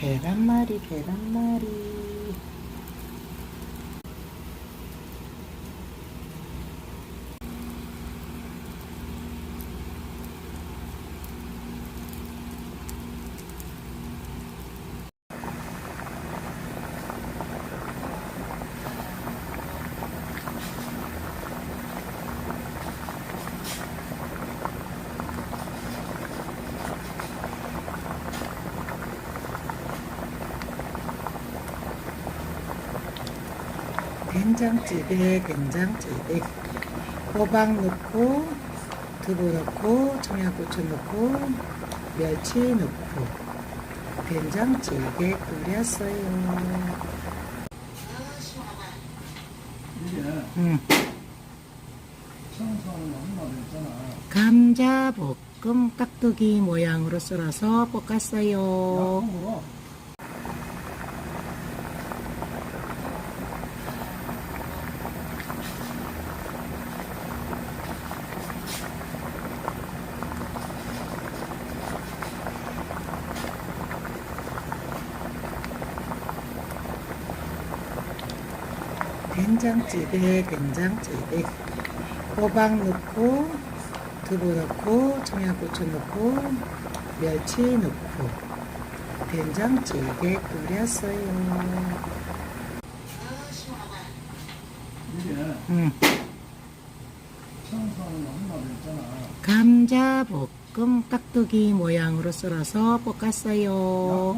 계란말이 계란말이 된장찌개 된장찌개. 호박 넣고 두부 넣고 청양고추 넣고 멸치 넣고. 된장찌개 끓였어요. 있잖아. 감자 볶음 깍두기 모양으로 썰어서 볶았어요 된장찌개 된장찌개. 호박 넣고 두부 넣고 청양고추 넣고 멸치 넣고. 된장찌개 끓였어요. 있잖아. 감자 볶음 깍두기 모양으로 썰어서 볶았어요